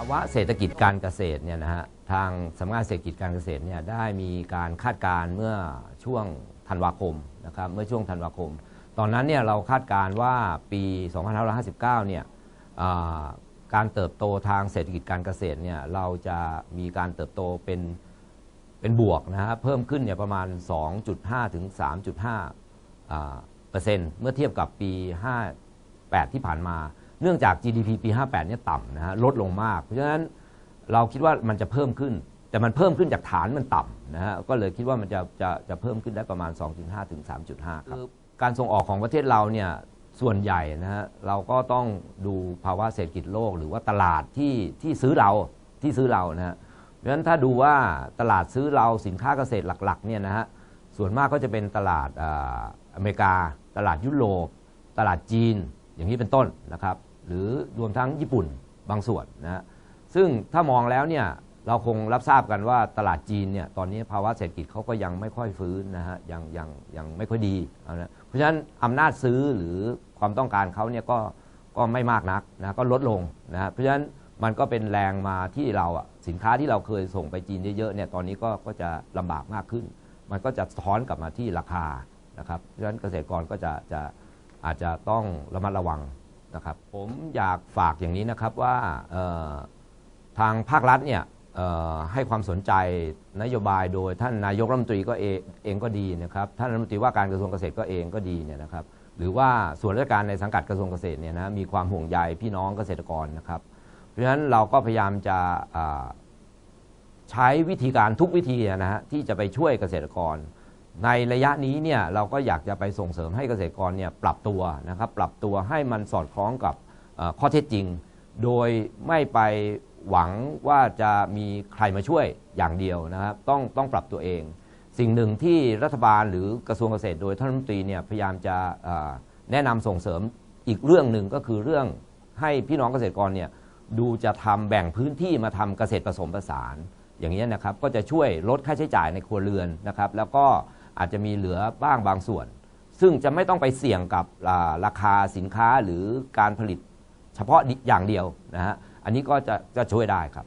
ภาวะเศรษฐกิจการเกษตรเนี่ยนะฮะทางสำนักงานเศรษฐกิจการเกษตรเนี่ยได้มีการคาดการณ์เมื่อช่วงธันวาคมนะครับเมื่อช่วงธันวาคม ตอนนั้นเนี่ยเราคาดการณ์ว่าปี 2559 เนี่ยการเติบโตทางเศรษฐกิจการเกษตรเนี่ยเราจะมีการเติบโตเป็นเป็นบวกนะฮะเพิ่มขึ้นเนี่ยประมาณ 2.5 ถึง 3.5เปอร์เซ็นต์เมื่อเทียบกับปี 58 ที่ผ่านมา เนื่องจาก GDP ปี 58เนี่ยต่ำนะฮะลดลงมาก เพราะฉะนั้นเราคิดว่ามันจะเพิ่มขึ้น แต่มันเพิ่มขึ้นจากฐานมันต่ำนะฮะก็เลยคิดว่ามันจะจะจะเพิ่มขึ้นได้ประมาณ 2.5 ถึง 3.5 ครับการส่งออกของประเทศเราเนี่ยส่วนใหญ่นะฮะเราก็ต้องดูภาวะเศรษฐกิจโลก หรือว่าตลาดที่ที่ซื้อเราที่ซื้อเรานะฮะเพราะฉะนั้นถ้าดูว่าตลาดซื้อเราสินค้าเกษตรหลักๆเนี่ยนะฮะส่วนมากก็จะเป็นตลาดอ่าอเมริกา ตลาดยุโรป ตลาดจีน อย่างนี้เป็นต้นนะครับ หรือรวมทั้งญี่ปุ่นบางส่วนนะฮะซึ่งถ้ามองแล้วเนี่ยเราคงรับทราบกันว่าตลาดจีนเนี่ยตอนนี้ภาวะเศรษฐกิจเขาก็ยังไม่ค่อยฟื้นนะฮะยังยังยังไม่ค่อยดีนะเพราะฉะนั้นอำนาจซื้อหรือความต้องการเขาเนี่ยก็ก็ไม่มากนักนะก็ลดลงนะฮะเพราะฉะนั้นมันก็เป็นแรงมาที่เราอะสินค้าที่เราเคยส่งไปจีนเยอะๆเนี่ยตอนนี้ก็ก็จะลำบากมากขึ้น มันก็จะสะท้อนกลับมาที่ราคานะครับเพราะฉะนั้นเกษตรกรก็จะจะอาจจะต้องระมัดระวัง นะครับผมอยากฝากอย่างนี้นะครับว่าทางภาครัฐเนี่ยให้ความสนใจนโยบายโดยท่านนายกรัฐมนตรีก็เองเองก็ดีนะครับท่านรัฐมนตรีว่าการกระทรวงเกษตรก็เองก็ดีเนี่ยนะครับหรือว่าส่วนราชการในสังกัดกระทรวงเกษตรเนี่ยนะมีความห่วงใยพี่น้องเกษตรกรนะครับ เพราะฉะนั้นเราก็พยายามจะใช้วิธีการทุกวิธีนะฮะที่จะไปช่วยเกษตรกร ในระยะนี้เนี่ยเราก็อยากจะไปส่งเสริมให้เกษตรกรเนี่ยปรับตัวนะครับปรับตัวให้มันสอดคล้องกับข้อเท็จจริง โดยไม่ไปหวังว่าจะมีใครมาช่วยอย่างเดียวนะครับต้องต้องปรับตัวเอง สิ่งหนึ่งที่รัฐบาลหรือกระทรวงเกษตรโดยท่านรัฐมนตรีเนี่ยพยายามจะแนะนำส่งเสริมอีกเรื่องหนึ่งก็คือเรื่องให้พี่น้องเกษตรกรเนี่ยดูจะทำแบ่งพื้นที่มาทำเกษตรผสมผสาน อย่างนี้นะครับก็จะช่วยลดค่าใช้จ่ายในครัวเรือนนะครับ แล้วก็ อาจจะมีเหลือบ้างบางส่วน ซึ่งจะไม่ต้องไปเสี่ยงกับราคาสินค้าหรือการผลิตเฉพาะอย่างเดียวนะฮะอันนี้ก็จะจะช่วยได้ครับ